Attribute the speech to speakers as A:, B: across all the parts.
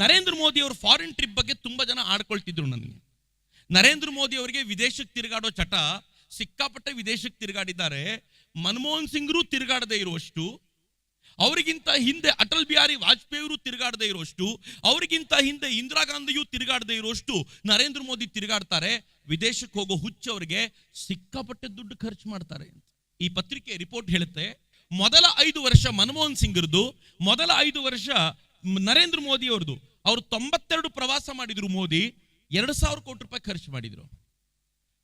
A: ನರೇಂದ್ರ ಮೋದಿ ಅವರು foreign trip ಬಗ್ಗೆ ತುಂಬಾ ಜನ ಆಡ್ಕೊಳ್ತಿದ್ರು ನನಗೆ. ನರೇಂದ್ರ ಮೋದಿ ಅವರಿಗೆ ವಿದೇಶಕ್ಕೆ ತಿರುಗಾಡೋ ಚಟ ಸಿಕ್ಕಾಪಟ್ಟೆ ವಿದೇಶಕ್ಕೆ ತಿರುಗಾಡಿದ್ದಾರೆ. ಮನಮೋಹನ್ ಸಿಂಗ್ರು ತಿರುಗಾಡದೆ ಇರುವಷ್ಟು, ಅವರಿಗಿಂತ ಹಿಂದೆ ಅಟಲ್ ಬಿಹಾರಿ ವಾಜಪೇಯಿ ಅವರು ತಿರುಗಾಡದೆ ಇರುವಷ್ಟು, ಅವರಿಗಿಂತ ಹಿಂದೆ ಇಂದಿರಾ ಗಾಂಧಿಯು ತಿರುಗಾಡದೆ ಇರುವಷ್ಟು ನರೇಂದ್ರ ಮೋದಿ ತಿರುಗಾಡ್ತಾರೆ. ವಿದೇಶಕ್ಕೆ ಹೋಗೋ ಹುಚ್ಚು ಅವರಿಗೆ ಸಿಕ್ಕಾಪಟ್ಟೆ ದುಡ್ಡು ಖರ್ಚು ಮಾಡ್ತಾರೆ ಈ ಪತ್ರಿಕೆ ರಿಪೋರ್ಟ್ ಹೇಳುತ್ತೆ, ಮೊದಲ ಐದು ವರ್ಷ ಮನಮೋಹನ್ ಸಿಂಗ್ರದ್ದು, ಮೊದಲ ಐದು ವರ್ಷ ನರೇಂದ್ರ ಮೋದಿ ಅವ್ರದ್ದು. ಅವರು ತೊಂಬತ್ತೆರಡು ಪ್ರವಾಸ ಮಾಡಿದ್ರು ಮೋದಿ, ಎರಡು ಸಾವಿರ ಕೋಟಿ ರೂಪಾಯಿ ಖರ್ಚು ಮಾಡಿದ್ರು.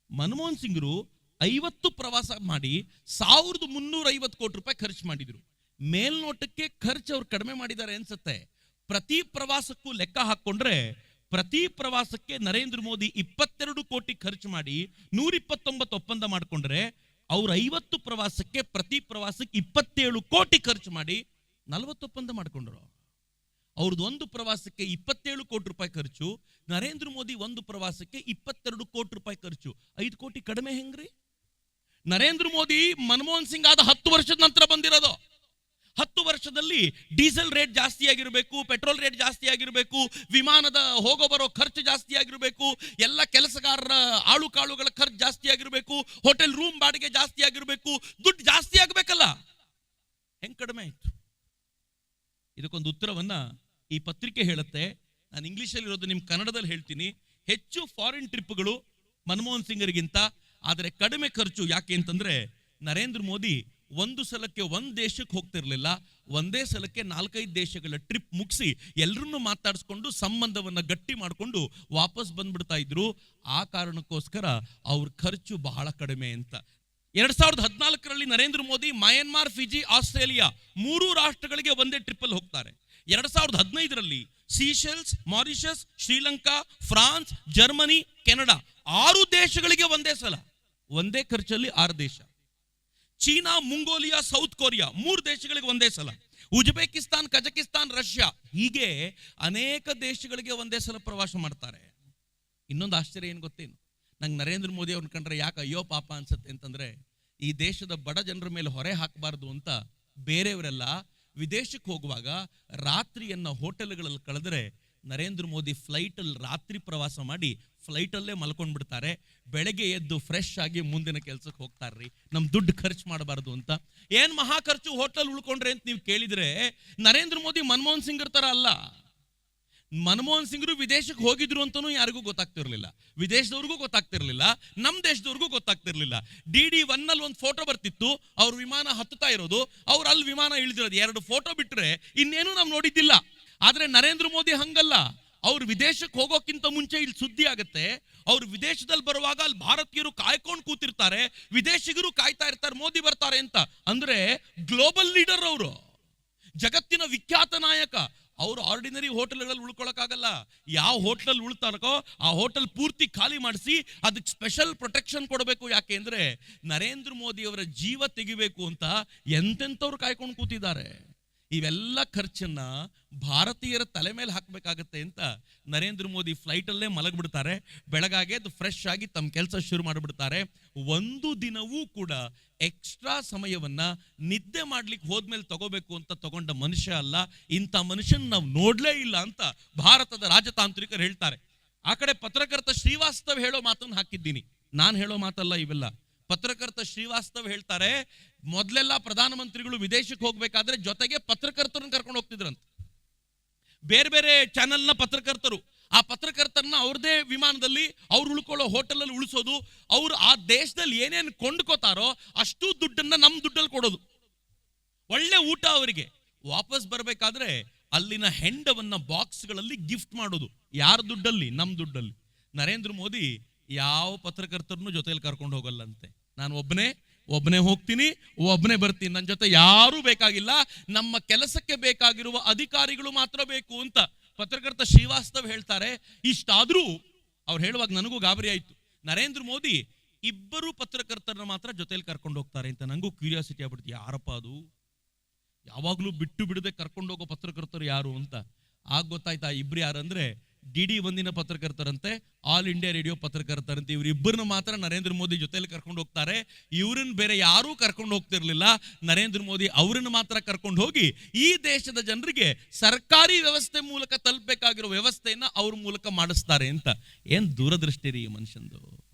A: ಮನಮೋಹನ್ ಸಿಂಗ್ರು ಐವತ್ತು ಪ್ರವಾಸ ಮಾಡಿ ಸಾವಿರದ ಮುನ್ನೂರ ಐವತ್ತು ಕೋಟಿ ರೂಪಾಯಿ ಖರ್ಚು ಮಾಡಿದ್ರು. ಮೇಲ್ನೋಟಕ್ಕೆ ಖರ್ಚು ಅವ್ರು ಕಡಿಮೆ ಮಾಡಿದ್ದಾರೆ ಅನ್ಸುತ್ತೆ. ಪ್ರತಿ ಪ್ರವಾಸಕ್ಕೂ ಲೆಕ್ಕ ಹಾಕೊಂಡ್ರೆ ಪ್ರತಿ ಪ್ರವಾಸಕ್ಕೆ ನರೇಂದ್ರ ಮೋದಿ ಇಪ್ಪತ್ತೆರಡು ಕೋಟಿ ಖರ್ಚು ಮಾಡಿ ನೂರ ಇಪ್ಪತ್ತೊಂಬತ್ತು ಒಪ್ಪಂದ ಮಾಡಿಕೊಂಡ್ರೆ ಅವ್ರ ಐವತ್ತು ಪ್ರವಾಸಕ್ಕೆ ಪ್ರತಿ ಪ್ರವಾಸಕ್ಕೆ ಇಪ್ಪತ್ತೇಳು ಕೋಟಿ ಖರ್ಚು ಮಾಡಿ ನಲವತ್ತು ಒಪ್ಪಂದ ಮಾಡ್ಕೊಂಡ್ರು. ಅವ್ರದ್ದು ಒಂದು ಪ್ರವಾಸಕ್ಕೆ ಇಪ್ಪತ್ತೇಳು ಕೋಟಿ ರೂಪಾಯಿ ಖರ್ಚು, ನರೇಂದ್ರ ಮೋದಿ ಒಂದು ಪ್ರವಾಸಕ್ಕೆ ಇಪ್ಪತ್ತೆರಡು ಕೋಟಿ ರೂಪಾಯಿ ಖರ್ಚು. ಐದು ಕೋಟಿ ಕಡಿಮೆ ಹೆಂಗ್ರಿ? ನರೇಂದ್ರ ಮೋದಿ, ಮನಮೋಹನ್ ಸಿಂಗ್ ಆದ ಹತ್ತು ವರ್ಷದ ನಂತರ ಬಂದಿರೋದು. ಹತ್ತು ವರ್ಷದಲ್ಲಿ ಡೀಸೆಲ್ ರೇಟ್ ಜಾಸ್ತಿ ಆಗಿರಬೇಕು, ಪೆಟ್ರೋಲ್ ರೇಟ್ ಜಾಸ್ತಿ ಆಗಿರಬೇಕು, ವಿಮಾನದ ಹೋಗೋ ಬರೋ ಖರ್ಚು ಜಾಸ್ತಿ ಆಗಿರಬೇಕು, ಎಲ್ಲ ಕೆಲಸಗಾರರ ಆಳು ಕಾಳುಗಳ ಖರ್ಚು ಜಾಸ್ತಿ ಆಗಿರಬೇಕು, ಹೋಟೆಲ್ ರೂಮ್ ಬಾಡಿಗೆ ಜಾಸ್ತಿ ಆಗಿರಬೇಕು, ದುಡ್ಡು ಜಾಸ್ತಿ ಆಗಬೇಕಲ್ಲ. ಹೆಂಗ್ ಕಡಿಮೆ ಆಯಿತು? ಇದಕ್ಕೊಂದು ಉತ್ತರವನ್ನ ಈ ಪತ್ರಿಕೆ ಹೇಳುತ್ತೆ, ನಾನು ಇಂಗ್ಲೀಷಲ್ಲಿ ಇರೋದು ನಿಮ್ಮ ಕನ್ನಡದಲ್ಲಿ ಹೇಳ್ತೀನಿ, ಹೆಚ್ಚು ಫಾರಿನ್ ಟ್ರಿಪ್ಗಳು ಮನಮೋಹನ್ ಸಿಂಗರಿಗಿಂತ, ಆದರೆ ಕಡಿಮೆ ಖರ್ಚು ಯಾಕೆ ಅಂತಂದ್ರೆ, ನರೇಂದ್ರ ಮೋದಿ ಒಂದು ಸಲಕ್ಕೆ ಒಂದು ದೇಶಕ್ಕೆ ಹೋಗ್ತಿರ್ಲಿಲ್ಲ, ಒಂದೇ ಸಲಕ್ಕೆ ನಾಲ್ಕೈದು ದೇಶಗಳ ಟ್ರಿಪ್ ಮುಗಿಸಿ ಎಲ್ಲರನ್ನೂ ಮಾತಾಡಿಸ್ಕೊಂಡು ಸಂಬಂಧವನ್ನ ಗಟ್ಟಿ ಮಾಡಿಕೊಂಡು ವಾಪಸ್ ಬಂದ್ಬಿಡ್ತಾ ಇದ್ರು. ಆ ಕಾರಣಕ್ಕೋಸ್ಕರ ಅವ್ರ ಖರ್ಚು ಬಹಳ ಕಡಿಮೆ ಅಂತ. ಎರಡ್ ಸಾವಿರದ ಹದಿನಾಲ್ಕರಲ್ಲಿ Narendra Modi, Myanmar, Fiji, Australia ಮೂರು ರಾಷ್ಟ್ರಗಳಿಗೆ ಒಂದೇ ಟ್ರಿಪ್ ಅಲ್ಲಿ ಹೋಗ್ತಾರೆ. ಎರಡ್ ಸಾವಿರದ ಹದಿನೈದರಲ್ಲಿ Seychelles Mauritius Sri Lanka France Germany Canada ಆರು ದೇಶಗಳಿಗೆ ಒಂದೇ ಸಲ, ಒಂದೇ ಖರ್ಚಲ್ಲಿ ಆರು ದೇಶ. ಚೀನಾ, ಮುಂಗೋಲಿಯಾ, ಸೌತ್ ಕೊರಿಯಾ ಮೂರು ದೇಶಗಳಿಗೆ ಒಂದೇ ಸಲ. ಉಜ್ಬೇಕಿಸ್ತಾನ್, ಕಜಕಿಸ್ತಾನ್, ರಷ್ಯಾ ಹೀಗೆ ಅನೇಕ ದೇಶಗಳಿಗೆ ಒಂದೇ ಸಲ ಪ್ರವಾಸ ಮಾಡ್ತಾರೆ. ಇನ್ನೊಂದು ಆಶ್ಚರ್ಯ ಏನು ಗೊತ್ತೇನು? ನಂಗೆ ನರೇಂದ್ರ ಮೋದಿ ಅವ್ರನ್ನ ಕಂಡ್ರೆ ಯಾಕೆ ಅಯ್ಯೋ ಪಾಪ ಅನ್ಸುತ್ತೆ ಅಂತಂದ್ರೆ ಈ ದೇಶದ ಬಡ ಜನರ ಮೇಲೆ ಹೊರೆ ಹಾಕಬಾರ್ದು ಅಂತ ಬೇರೆಯವರೆಲ್ಲ ವಿದೇಶಕ್ಕೆ ಹೋಗುವಾಗ ರಾತ್ರಿಯನ್ನು ಹೋಟೆಲ್ಗಳಲ್ಲಿ ಕಳೆದ್ರೆ ನರೇಂದ್ರ ಮೋದಿ ಫ್ಲೈಟಲ್ಲಿ ರಾತ್ರಿ ಪ್ರವಾಸ ಮಾಡಿ ಫ್ಲೈಟಲ್ಲೇ ಮಲ್ಕೊಂಡ್ಬಿಡ್ತಾರೆ. ಬೆಳಗ್ಗೆ ಎದ್ದು ಫ್ರೆಶ್ ಆಗಿ ಮುಂದಿನ ಕೆಲಸಕ್ಕೆ ಹೋಗ್ತಾರ್ರಿ. ನಮ್ಮ ದುಡ್ಡು ಖರ್ಚು ಮಾಡಬಾರ್ದು ಅಂತ. ಏನು ಮಹಾ ಖರ್ಚು ಹೋಟೆಲ್ ಉಳ್ಕೊಂಡ್ರೆ ಅಂತ ನೀವು ಕೇಳಿದ್ರೆ ನರೇಂದ್ರ ಮೋದಿ ಮನಮೋಹನ್ ಸಿಂಗ್ ಇರ್ತಾರ ಅಲ್ಲ. ಮನಮೋಹನ್ ಸಿಂಗ್ರು ವಿದೇಶಕ್ಕೆ ಹೋಗಿದ್ರು ಅಂತನೂ ಯಾರಿಗೂ ಗೊತ್ತಾಗ್ತಿರ್ಲಿಲ್ಲ. ವಿದೇಶದವ್ರಿಗೂ ಗೊತ್ತಾಗ್ತಿರ್ಲಿಲ್ಲ. ನಮ್ಮ ದೇಶದವ್ರಿಗೂ ಗೊತ್ತಾಗ್ತಿರ್ಲಿಲ್ಲ. ಡಿ ಡಿ ಒನ್ನಲ್ಲಿ ಒಂದು ಫೋಟೋ ಬರ್ತಿತ್ತು. ಅವ್ರ ವಿಮಾನ ಹತ್ತುತ್ತಾ ಇರೋದು. ಅವ್ರು ಅಲ್ಲಿ ವಿಮಾನ ಇಳಿದಿರೋದು. ಎರಡು ಫೋಟೋ ಬಿಟ್ರೆ ಇನ್ನೇನು ನಾವು ನೋಡಿದ್ದಿಲ್ಲ. ಆದರೆ ನರೇಂದ್ರ ಮೋದಿ ಹಂಗಲ್ಲ. ಅವ್ರು ವಿದೇಶಕ್ಕೆ ಹೋಗೋಕ್ಕಿಂತ ಮುಂಚೆ ಇಲ್ಲಿ ಸುದ್ದಿ ಆಗುತ್ತೆ. ಅವ್ರು ವಿದೇಶದಲ್ಲಿ ಬರುವಾಗ ಅಲ್ಲಿ ಭಾರತೀಯರು ಕಾಯ್ಕೊಂಡು ಕೂತಿರ್ತಾರೆ. ವಿದೇಶಿಗರು ಕಾಯ್ತಾ ಇರ್ತಾರೆ. ಮೋದಿ ಬರ್ತಾರೆ ಅಂತ. ಅಂದ್ರೆ ಗ್ಲೋಬಲ್ ಲೀಡರ್ ಅವರು. ಜಗತ್ತಿನ ವಿಖ್ಯಾತ ನಾಯಕ. ಅವರು ಆರ್ಡಿನರಿ ಹೋಟೆಲ್ಗಳಲ್ಲಿ ಉಳ್ಕೊಳಕ್ಕಾಗಲ್ಲ. ಯಾವ ಹೋಟ್ಲಲ್ಲಿ ಉಳ್ತಾರಕೋ ಆ ಹೋಟೆಲ್ ಪೂರ್ತಿ ಖಾಲಿ ಮಾಡಿಸಿ ಅದಕ್ಕೆ ಸ್ಪೆಷಲ್ ಪ್ರೊಟೆಕ್ಷನ್ ಕೊಡಬೇಕು. ಯಾಕೆ ನರೇಂದ್ರ ಮೋದಿ ಅವರ ಜೀವ ತೆಗಿಬೇಕು ಅಂತ ಎಂತೆಂಥವ್ರು ಕಾಯ್ಕೊಂಡು ಕೂತಿದ್ದಾರೆ. ಇವೆಲ್ಲ ಖರ್ಚನ್ನ ಭಾರತೀಯರ ತಲೆ ಮೇಲೆ ಹಾಕಬೇಕಾಗತ್ತೆ ಅಂತ ನರೇಂದ್ರ ಮೋದಿ ಫ್ಲೈಟಲ್ಲೇ ಮಲಗಿಬಿಡ್ತಾರೆ. ಬೆಳಗಾಗೆ ಫ್ರೆಶ್ ಆಗಿ ತಮ್ಮ ಕೆಲಸ ಶುರು ಮಾಡಿಬಿಡ್ತಾರೆ. ಒಂದು ದಿನವೂ ಕೂಡ ಎಕ್ಸ್ಟ್ರಾ ಸಮಯವನ್ನ ನಿದ್ದೆ ಮಾಡ್ಲಿಕ್ಕೆ ಹೋದ್ಮೇಲೆ ತಗೋಬೇಕು ಅಂತ ತಗೊಂಡ ಮನುಷ್ಯ ಅಲ್ಲ, ಇಂಥ ಮನುಷ್ಯನ ನಾವು ನೋಡ್ಲೇ ಇಲ್ಲ ಅಂತ ಭಾರತದ ರಾಜತಾಂತ್ರಿಕರು ಹೇಳ್ತಾರೆ. ಆ ಕಡೆ ಪತ್ರಕರ್ತ ಶ್ರೀವಾಸ್ತವ್ ಹೇಳೋ ಮಾತನ್ನು ಹಾಕಿದ್ದೀನಿ. ನಾನು ಹೇಳೋ ಮಾತಲ್ಲ ಇವೆಲ್ಲ. ಪತ್ರಕರ್ತ ಶ್ರೀವಾಸ್ತವ್ ಹೇಳ್ತಾರೆ, ಮೊದಲೆಲ್ಲ ಪ್ರಧಾನಮಂತ್ರಿಗಳು ವಿದೇಶಕ್ಕೆ ಹೋಗ್ಬೇಕಾದ್ರೆ ಜೊತೆಗೆ ಪತ್ರಕರ್ತರನ್ನ ಕರ್ಕೊಂಡು ಹೋಗ್ತಿದ್ರಂತ. ಬೇರೆ ಬೇರೆ ಚಾನೆಲ್ನ ಪತ್ರಕರ್ತರು. ಆ ಪತ್ರಕರ್ತರನ್ನ ಅವ್ರದೇ ವಿಮಾನದಲ್ಲಿ ಅವ್ರು ಉಳ್ಕೊಳ್ಳೋ ಹೋಟೆಲಲ್ಲಿ ಉಳಿಸೋದು, ಅವ್ರು ಆ ದೇಶದಲ್ಲಿ ಏನೇನು ಕೊಂಡ್ಕೋತಾರೋ ಅಷ್ಟು ದುಡ್ಡನ್ನ ನಮ್ಮ ದುಡ್ಡಲ್ಲಿ ಕೊಡೋದು. ಒಳ್ಳೆ ಊಟ ಅವರಿಗೆ. ವಾಪಸ್ ಬರಬೇಕಾದ್ರೆ ಅಲ್ಲಿನ ಹೆಂಡವನ್ನ ಬಾಕ್ಸ್ಗಳಲ್ಲಿ ಗಿಫ್ಟ್ ಮಾಡೋದು. ಯಾರ ದುಡ್ಡಲ್ಲಿ? ನಮ್ಮ ದುಡ್ಡಲ್ಲಿ. ನರೇಂದ್ರ ಮೋದಿ ಯಾವ ಪತ್ರಕರ್ತರನ್ನು ಜೊತೆಯಲ್ಲಿ ಕರ್ಕೊಂಡು ಹೋಗಲ್ಲಂತೆ. ನಾನು ಒಬ್ಬನೇ ಒಬ್ಬನೇ ಹೋಗ್ತೀನಿ, ಒಬ್ಬನೇ ಬರ್ತೀನಿ. ನನ್ನ ಜೊತೆ ಯಾರೂ ಬೇಕಾಗಿಲ್ಲ. ನಮ್ಮ ಕೆಲಸಕ್ಕೆ ಬೇಕಾಗಿರುವ ಅಧಿಕಾರಿಗಳು ಮಾತ್ರ ಬೇಕು ಅಂತ ಪತ್ರಕರ್ತ ಶ್ರೀವಾಸ್ತವ್ ಹೇಳ್ತಾರೆ. ಇಷ್ಟಾದ್ರೂ ಅವ್ರು ಹೇಳುವಾಗ ನನಗೂ ಗಾಬರಿ ಆಯಿತು. ನರೇಂದ್ರ ಮೋದಿ ಇಬ್ಬರು ಪತ್ರಕರ್ತರನ್ನ ಮಾತ್ರ ಜೊತೆಯಲ್ಲಿ ಕರ್ಕೊಂಡು ಹೋಗ್ತಾರೆ ಅಂತ ನನಗೂ ಕ್ಯೂರಿಯಾಸಿಟಿ ಆಗ್ಬಿಡ್ತು. ಯಾರಪ್ಪ ಅದು? ಯಾವಾಗಲೂ ಬಿಟ್ಟು ಬಿಡದೆ ಕರ್ಕೊಂಡು ಹೋಗೋ ಪತ್ರಕರ್ತರು ಯಾರು ಅಂತ? ಆಗ ಗೊತ್ತಾಯ್ತಾ ಇಬ್ರು ಯಾರಂದ್ರೆ ಡಿ ಡಿ ಒಂದಿನ ಪತ್ರಕರ್ತರಂತೆ, ಆಲ್ ಇಂಡಿಯಾ ರೇಡಿಯೋ ಪತ್ರಕರ್ತರಂತೆ, ಇವರಿಬ್ಬರನ್ನ ಮಾತ್ರ ನರೇಂದ್ರ ಮೋದಿ ಜೊತೆಲಿ ಕರ್ಕೊಂಡು ಹೋಗ್ತಾರೆ. ಇವ್ರನ್ನ ಬೇರೆ ಯಾರೂ ಕರ್ಕೊಂಡು ಹೋಗ್ತಿರ್ಲಿಲ್ಲ. ನರೇಂದ್ರ ಮೋದಿ ಅವರನ್ನು ಮಾತ್ರ ಕರ್ಕೊಂಡು ಹೋಗಿ ಈ ದೇಶದ ಜನರಿಗೆ ಸರ್ಕಾರಿ ವ್ಯವಸ್ಥೆ ಮೂಲಕ ತಲುಪಬೇಕಾಗಿರೋ ವ್ಯವಸ್ಥೆಯನ್ನು ಅವ್ರ ಮೂಲಕ ಮಾಡಿಸ್ತಾರೆ ಅಂತ. ಏನು ದೂರದೃಷ್ಟಿ ರೀ ಈ ಮನುಷ್ಯಂದು?